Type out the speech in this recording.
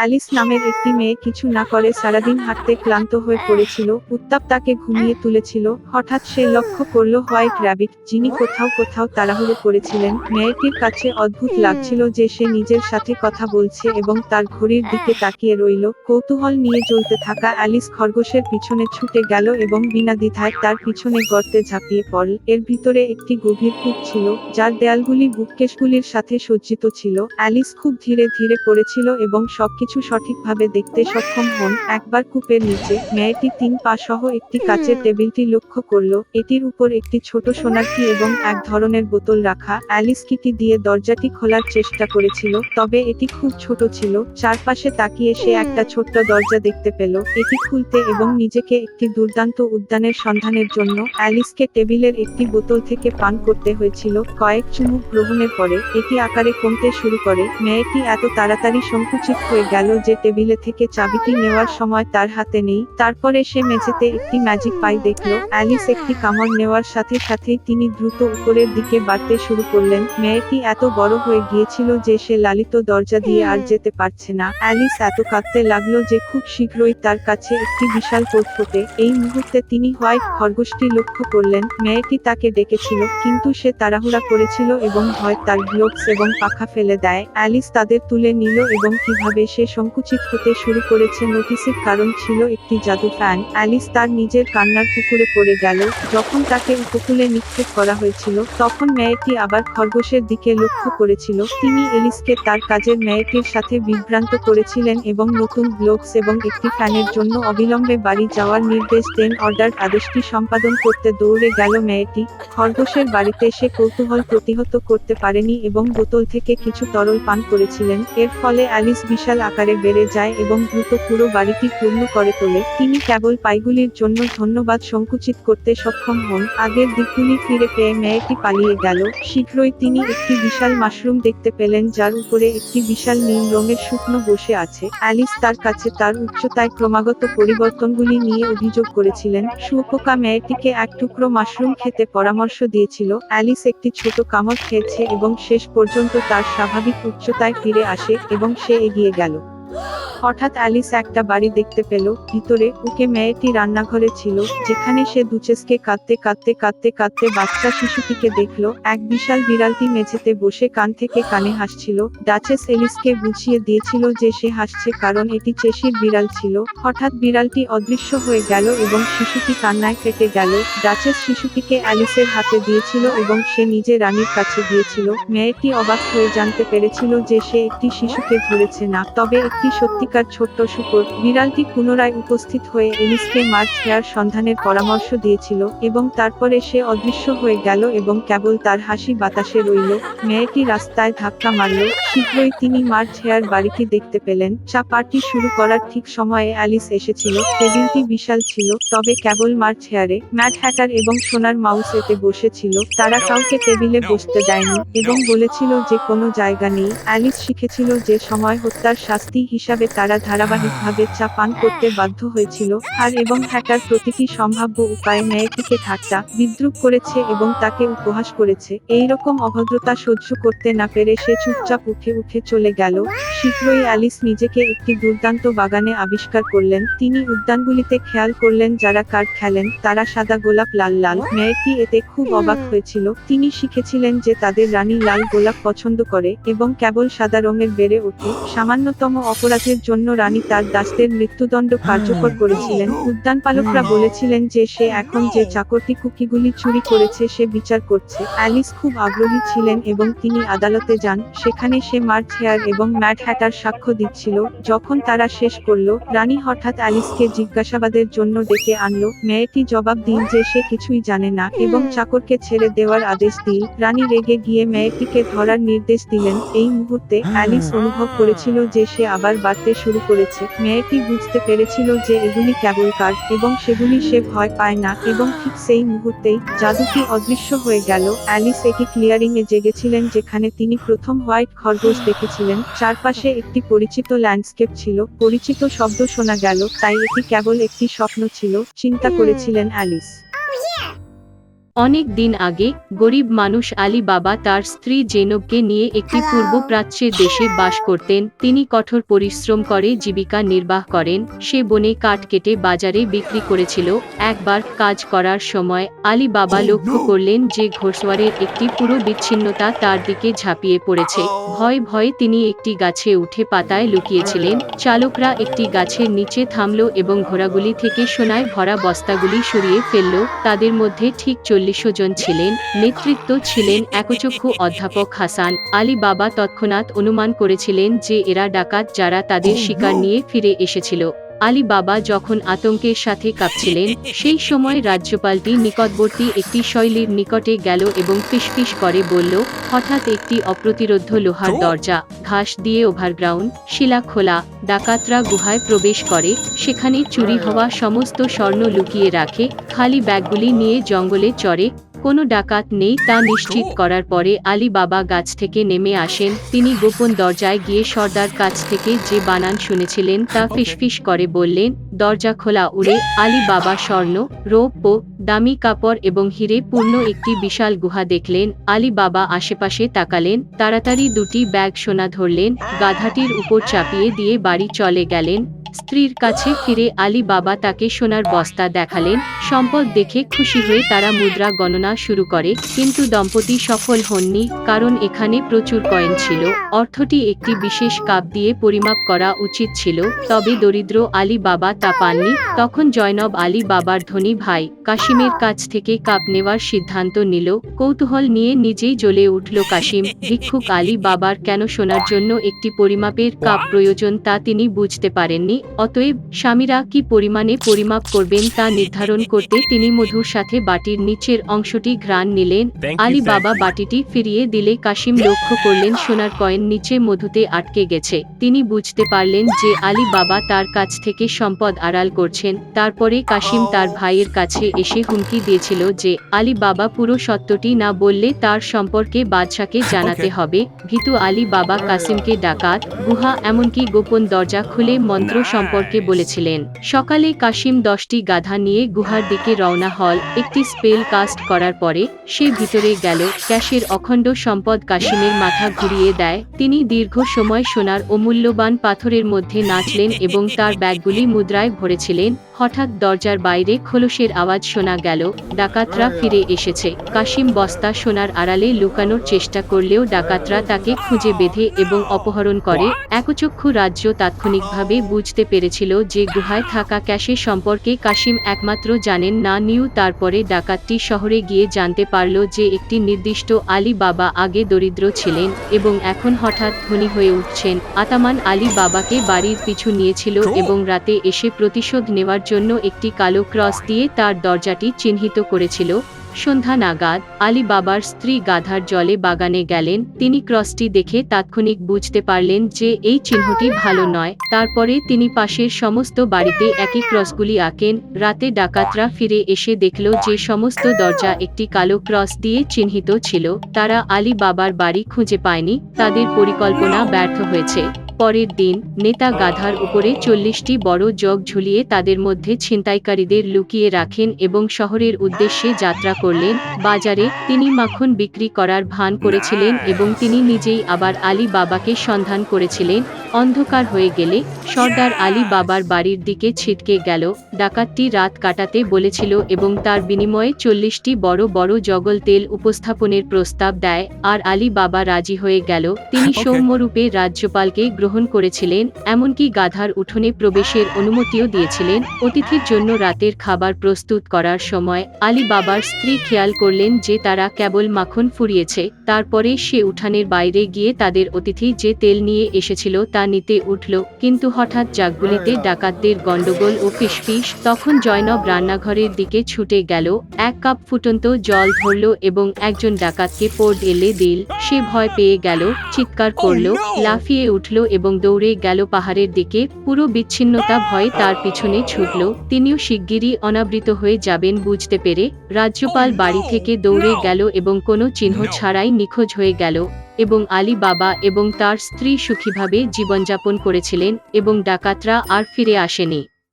Alice নামের একটি মেয়ে কিছু না করে সারাদিন হাঁটতে ক্লান্ত হয়ে পড়েছিল উত্তাপ তাকে ঘুমিয়ে তুলেছিল হঠাৎ সে লক্ষ্য করল হোয়াইট র্যাবিট যিনি কোথাও কোথাও তাড়াহুড়ো করেছিলেন মেয়েটির কাছে অদ্ভুত লাগছিল যে সে নিজের সাথে কথা বলছে এবং তার ঘড়ির দিকে তাকিয়ে রইল কৌতূহল নিয়ে চলতে থাকা অ্যালিস খরগোশের পিছনে ছুটে গেল এবং বিনা দ্বিধায় তার পিছনে গর্তে ঝাঁপিয়ে পড়ল এর ভিতরে একটি গভীর কূপ ছিল যার দেয়ালগুলি বুককেশগুলির সাথে সজ্জিত ছিল অ্যালিস খুব ধীরে ধীরে পড়েছিল এবং সবকিছু সঠিকভাবে দেখতে সক্ষম হন। একবার কূপের নিচে মেয়েটি তিন পা সহ একটি কাচের টেবিলটি লক্ষ্য করল এটির উপর একটি ছোট সোনার কি এবং এক ধরনের বোতল রাখা। অ্যালিস কিটি দিয়ে দরজাটি খোলার চেষ্টা করেছিল তবে এটি খুব ছোট ছিল। চারপাশে তাকিয়ে সে একটা ছোট্ট দরজা দেখতে পেল। এটি খুলতে এবং নিজেকে একটি দুর্দান্ত উদ্যানের সন্ধানের জন্য অ্যালিসকে টেবিলের একটি বোতল থেকে পান করতে হয়েছিল। কয়েক চুমুক গ্রহণের পরে এটি আকারে কমতে শুরু করে। মেয়েটি এত তাড়াতাড়ি সংকুচিত হয়ে গেল। যে টেবিলে থেকে চাবিটি নেওয়ার সময় তার হাতে নেই। তারপরে সে মেঝেতে একটি ম্যাজিক পাই দেখল। অ্যালিস একটি কামড় নেওয়ার সাথে সাথেই তিনি দ্রুত উপরের দিকে বাড়তে শুরু করলেন। মেয়েটি এত বড় হয়ে গিয়েছিল যে সে লালিত দরজা দিয়ে আর যেতে পারছে না। অ্যালিস এত কাঁদতে লাগল যে খুব শীঘ্রই তার কাছে একটি বিশাল ফোটে এই মুহূর্তে তিনি হোয়াইট খরগোশটি লক্ষ্য করলেন। মেয়েটি তাকে ডেকেছিল, কিন্তু সে তাড়াহুড়া করেছিল এবং হয় তার গ্লোভস এবং পাখা ফেলে দেয়। অ্যালিস তাদের তুলে নিল এবং কীভাবে সে সংকুচিত হতে শুরু করেছে নোটিসের কারণ ছিল একটি জাদু ফ্যান অ্যালিস তার নিজের কান্নার পুকুরে পড়ে গেল। যখন তাকে উপকূলে নিক্ষেপ করা হয়েছিল, তখন মেয়েটি আবার খরগোশের দিকে লক্ষ্য করেছিল। তিনি এলিসকে তার কাজের মেয়েটির সাথে বিভ্রান্ত করেছিলেন এবং নতুন গ্লোভস এবং একটি ফ্যানের জন্য অবিলম্বে বাড়ি যাওয়ার নির্দেশ দেন অর্ডার আদেশটি সম্পাদন করতে দৌড়ে গেল মেয়েটি। খরগোশের বাড়িতে সে কৌতূহল প্রতিহত করতে পারেনি এবং বোতল থেকে কিছু তরল পান করেছিলেন। এর ফলে অ্যালিস বিশাল আকারে বেড়ে যায় এবং দ্রুত পুরো বাড়িটি পূর্ণ করে তোলে, তিনি কেবল পাইগুলির জন্য ধন্যবাদ সংকুচিত করতে সক্ষম হন। আগের দিকগুলি ফিরে পেয়ে মেয়েটি পালিয়ে গেল। শীঘ্রই তিনি একটি বিশাল মাশরুম দেখতে পেলেন, যার উপরে একটি বিশাল নীল রঙের শুকনো বসে আছে। অ্যালিস তার কাছে তার উচ্চতায় ক্রমাগত পরিবর্তনগুলি নিয়ে অভিযোগ করেছিলেন। শুয়োপোকা মেয়েটিকে এক টুকরো মাশরুম খেতে পরামর্শ দিয়েছিল। অ্যালিস একটি ছোট কামড় খেয়েছে এবং শেষ পর্যন্ত তার স্বাভাবিক উচ্চতায় ফিরে আসে এবং সে এগিয়ে গেল। হঠাৎ অ্যালিস একটা বাড়ি দেখতে পেল, ভিতরে উকে মেয়েটি রান্নাঘরে ছিল, যেখানে সে দুচেসকে কাঁদতে কাঁদতে কাঁদতে কাঁদতে বাচ্চা শিশুটিকে দেখল, এক বিশাল বিড়ালটি মেঝেতে বসে কান থেকে কানে হাসছিল, ডাচেস এলিসকে বুঝিয়ে দিয়েছিল যে সে হাসছে কারণ এটি চেশির বিড়াল ছিল, হঠাৎ বিড়ালটি অদৃশ্য হয়ে গেল এবং শিশুটি কান্নায় কেটে গেল, ডাচেস শিশুটিকে অ্যালিসের হাতে দিয়েছিল এবং সে নিজে রানীর কাছে গিয়েছিল মেয়েটি অবাক হয়ে জানতে পেরেছিল যে সে একটি শিশুকে ধরেছে না, তবে একটি সত্যিকার ছোট্ট শুকর বিড়ালটি পুনরায় উপস্থিত হয়ে এলিসকে মার্চ হেয়ার সন্ধানের পরামর্শ দিয়েছিল এবং তারপরে সে অদৃশ্য হয়ে গেল এবং কেবল তার হাসি বাতাসে রইল। মেয়েটি রাস্তায় ধাক্কা মারল। শীঘ্রই তিনি মার্চ হেয়ার বাড়িটি দেখতে পেলেন। চা পার্টি শুরু করার ঠিক সময়ে অ্যালিস এসেছিল। টেবিলটি বিশাল ছিল তবে কেবল মার্চ হেয়ারে। ম্যাট হ্যাকার এবং সোনার মাউস এতে বসেছিল। তারা কাউকে টেবিলে বসতে দেয়নি এবং বলেছিল যে কোনো জায়গা নেই। অ্যালিস শিখেছিল যে সময় হত্যার শাস্তি হিসাবে তারা ধারাবাহিকভাবে চা পান করতে বাধ্য হয়েছিল আর এবং হ্যাকার প্রতিটি সম্ভাব্য উপায়ে মেয়েটিকে ঠাট্টা বিদ্রুপ করেছে এবং তাকে উপহাস করেছে। এই রকম অভদ্রতা সহ্য করতে না পেরে সে চুপচাপ উঠে উঠে চলে গেল। শীঘ্রই অ্যালিস নিজেকে একটি দুর্দান্ত বাগানে আবিষ্কার করলেন। তিনি উদ্যানগুলিতে খেয়াল করলেন যারা কার্ড খেলেন তারা সাদা গোলাপ লাল লাল। মেয়েটি এতে খুব অবাক হয়েছিল। তিনি শিখেছিলেন যে তাদের রানী লাল গোলাপ পছন্দ করে এবং কেবল সাদা রঙের বেড়ে ওঠে। সামান্যতম অপরাধের জন্য রানী তার দাসদের মৃত্যুদণ্ড কার্যকর করেছিলেন। উদ্যানপালকরা বলেছিলেন যে সে এখন যে চাকরটি কুকিগুলি চুরি করেছে সে বিচার করছে। অ্যালিস খুব আগ্রহী ছিলেন এবং তিনি আদালতে যান সেখানে সে মার্চ হেয়ার এবং ম্যাট হ্যাটার সাক্ষ্য দিচ্ছিল। যখন তারা শেষ করল রানী হঠাৎ অ্যালিসকে জিজ্ঞাসাবাদের জন্য ডেকে আনলো। মেয়েটি জবাব দিন যে সে কিছুই জানে না এবং চাকরকে ছেড়ে দেওয়ার আদেশ দিল। রানী রেগে গিয়ে মেয়েটিকে ধরার নির্দেশ দিলেন। এই মুহূর্তে অ্যালিস অনুভব করেছিল যে সে আবার বাড়তে শুরু করেছে। মেয়েটি বুঝতে পেরেছিল যে এগুলি কেবল কার্ড এবং সেগুলি সে ভয় পায় না এবং ঠিক সেই মুহূর্তেই জাদুটি অদৃশ্য হয়ে গেল। অ্যালিস একটি ক্লিয়ারিং এ জেগেছিলেন যেখানে তিনি প্রথম হোয়াইট খরগোশ দেখেছিলেন। চারপাশে একটি পরিচিত ল্যান্ডস্কেপ ছিল। পরিচিত শব্দ শোনা গেল, তাই এটি কেবল একটি স্বপ্ন ছিল, চিন্তা করেছিলেন অ্যালিস। অনেক দিন আগে গরিব মানুষ আলী বাবা তার স্ত্রী জেনবকে নিয়ে একটি পূর্ব প্রাচ্যের দেশে বাস করতেন। তিনি কঠোর পরিশ্রম করে জীবিকা নির্বাহ করেন। সে বনে কাঠ কেটে বাজারে বিক্রি করেছিল। একবার কাজ করার সময় আলী বাবা লক্ষ্য করলেন যে ঘোষওয়ারের একটি পুরো বিচ্ছিন্নতা তার দিকে ঝাঁপিয়ে পড়েছে। ভয় ভয়ে তিনি একটি গাছে উঠে পাতায় লুকিয়েছিলেন। চালকরা একটি গাছের নিচে থামল এবং ঘোড়াগুলি থেকে সোনায় ভরা বস্তাগুলি সরিয়ে ফেলল। তাদের মধ্যে ঠিক চল্লিশশো জন ছিলেন, নেতৃত্ব ছিলেন একচক্ষু অধ্যাপক হাসান আলী বাবা তৎক্ষণাৎ অনুমান করেছিলেন যে এরা ডাকাত যারা তাদের শিকার নিয়ে ফিরে এসেছিল। আলী বাবা যখন আতঙ্কের সাথে কাঁপছিলেন সেই সময় রাজ্যপালটি নিকটবর্তী একটি শৈলীর নিকটে গেল এবং ফিসফিস করে বলল হঠাৎ একটি অপ্রতিরোধ লোহার দরজা ঘাস দিয়ে ওভারগ্রাউন্ড শিলা খোলা ডাকাতরা গুহায় প্রবেশ করে সেখানে চুরি হওয়া সমস্ত স্বর্ণ লুকিয়ে রাখে খালি ব্যাগগুলি নিয়ে জঙ্গলে চড়ে কোনো ডাকাত নেই তা নিশ্চিত করার পরে আলী বাবা গাছ থেকে নেমে আসেন। তিনি গোপন দরজায় গিয়ে সর্দার কাছ থেকে যে বানান শুনেছিলেন তা ফিসফিস করে বললেন দরজা খোলা উড়ে। আলী বাবা স্বর্ণ রৌপ্য দামি কাপড় এবং হিরে পূর্ণ একটি বিশাল গুহা দেখলেন। আলী বাবা আশেপাশে তাকালেন তাড়াতাড়ি দুটি ব্যাগ সোনা ধরলেন গাধাটির উপর চাপিয়ে দিয়ে বাড়ি চলে গেলেন। স্ত্রীর কাছে ফিরে আলী বাবা তাকে সোনার বস্তা দেখালেন। সম্পদ দেখে খুশি হয়ে তারা মুদ্রা গণনা শুরু করে, কিন্তু দম্পতি সফল হননি, কারণ এখানে প্রচুর কয়েন ছিল। অর্থটি একটি বিশেষ কাপ দিয়ে পরিমাপ করা উচিত ছিল, তবে দরিদ্র আলী বাবা তা পাননি। তখন জয়নব আলী বাবার ধনী ভাই কাশিমের কাছ থেকে কাপ নেওয়ার সিদ্ধান্ত নিল। কৌতূহল নিয়ে নিজেই জ্বলে উঠল কাশিম। ভিক্ষুক আলী বাবার কেন শোনার জন্য একটি পরিমাপের কাপ প্রয়োজন তা তিনি বুঝতে পারেননি। অতএব স্বামীরা কি পরিমাণে পরিমাপ করবেন তা নির্ধারণ করতে তিনি মধুর সাথে বাটির নিচের অংশটি ঘ্রাণ নিলেন। আলী বাবা বাটিটি ফিরিয়ে দিলে কাশিম লক্ষ্য করলেন সোনার কয়েন নিচে মধুতে আটকে গেছে। তিনি বুঝতে পারলেন যে আলী বাবা তার কাছ থেকে সম্পদ আড়াল করছেন। তারপরে কাশিম তার ভাইয়ের কাছে এসে হুমকি দিয়েছিল যে আলী বাবা পুরো সত্যটি না বললে তার সম্পর্কে বাদশাকে জানাতে হবে। ভীতু আলী বাবা কাসিমকে ডাকাত গুহা এমনকি গোপন দরজা খুলে মন্ত্র সম্পর্কে বলেছিলেন সকালে কাশিম দশটি গাধা নিয়ে গুহার দিকে রওনা হল একটি স্পেল কাস্ট করার পরে সে ভিতরে গেল ক্যাশের অখণ্ড সম্পদ কাশিমের মাথা ঘুরিয়ে দেয় তিনি দীর্ঘ সময় সোনার অমূল্যবান পাথরের মধ্যে নাচলেন এবং তার ব্যাগগুলি মুদ্রায় ভরেছিলেন হঠাৎ দরজার বাইরে খোলসের আওয়াজ শোনা গেল ডাকাতরা ফিরে এসেছে। কাশিম বস্তা সোনার আড়ালে লুকানোর চেষ্টা করলেও ডাকাতরা তাকে খুঁজে বেঁধে এবং অপহরণ করে। একচক্ষু রাজ্য তাৎক্ষণিকভাবে বুঝতে পেরেছিল যে গুহায় থাকা ক্যাশে সম্পর্কে কাশিম একমাত্র জানেন না নিউ। তারপরে ডাকাতটি শহরে গিয়ে জানতে পারল যে একটি নির্দিষ্ট আলী বাবা আগে দরিদ্র ছিলেন এবং এখন হঠাৎ ধনী হয়ে উঠছেন। আতামান আলী বাবাকে বাড়ির পিছু নিয়েছিল এবং রাতে এসে প্রতিশোধ নেওয়ার জন্য একটি কালো ক্রস দিয়ে তার দরজাটি চিহ্নিত করেছিল। সন্ধ্যা নাগাদ, আলী বাবার স্ত্রী গাধার জলে বাগানে গেলেন। তিনি ক্রসটি দেখে তাৎক্ষণিক বুঝতে পারলেন যে এই চিহ্নটি ভালো নয়। তারপরে তিনি পাশের সমস্ত বাড়িতে একই ক্রসগুলি আঁকেন। রাতে ডাকাতরা ফিরে এসে দেখল যে সমস্ত দরজা একটি কালো ক্রস দিয়ে চিহ্নিত ছিল। তারা আলী বাবার বাড়ি খুঁজে পায়নি। তাদের পরিকল্পনা ব্যর্থ হয়েছে। পরের দিন নেতা গাধার উপরে চল্লিশটি বড় জগ ঝুলিয়ে তাদের মধ্যে ছিনতাইকারীদের লুকিয়ে রাখেন এবং শহরের উদ্দেশ্যে যাত্রা করলেন। বাজারে তিনি মাখন বিক্রি করার ভান করেছিলেন এবং তিনি নিজেই আবার আলী বাবাকে সন্ধান করেছিলেন। অন্ধকার হয়ে গেলে সর্দার আলী বাবার বাড়ির দিকে ছিটকে গেল। ডাকাতটি রাত কাটাতে বলেছিল এবং তার বিনিময়ে চল্লিশটি বড় বড় জগল তেল উপস্থাপনের প্রস্তাব দেয়। আর আলী বাবা রাজি হয়ে গেল। তিনি সৌম্যরূপে রাজ্যপালকে গ্রহণ করেছিলেন এমনকি গাধার উঠোনে প্রবেশের অনুমতিও দিয়েছিলেন। অতিথির জন্য রাতের খাবার প্রস্তুত করার সময় আলী বাবার স্ত্রী খেয়াল করলেন যে তারা কেবল মাখন ফুরিয়েছে তারপরে সে উঠানের বাইরে গিয়ে তাদের অতিথি যে তেল নিয়ে এসেছিল তা নিতে উঠল কিন্তু হঠাৎ জাগগুলিতে ডাকাতদের গন্ডগোল ও ফিসফিস তখন জয়নব রান্নাঘরের দিকে ছুটে গেল এক কাপ ফুটন্ত জল ধরল এবং একজন ডাকাতকে পোর্ড এলে দিল। সে ভয় পেয়ে গেল চিৎকার করল লাফিয়ে উঠল এবং দৌড়ে গেল পাহাড়ের দিকে পুরো বিচ্ছিন্নতা ভয়ে তার পিছনে ছুটল তিনিও শিগগিরই অনাবৃত হয়ে যাবেন বুঝতে পেরে রাজ্যপাল বাড়ি থেকে দৌড়ে গেল এবং কোনো চিহ্ন ছাড়াই নিখোঁজ হয়ে গেল এবং আলী বাবা এবং তার স্ত্রী সুখীভাবে জীবনযাপন করেছিলেন এবং ডাকাতরা আর ফিরে আসেনি।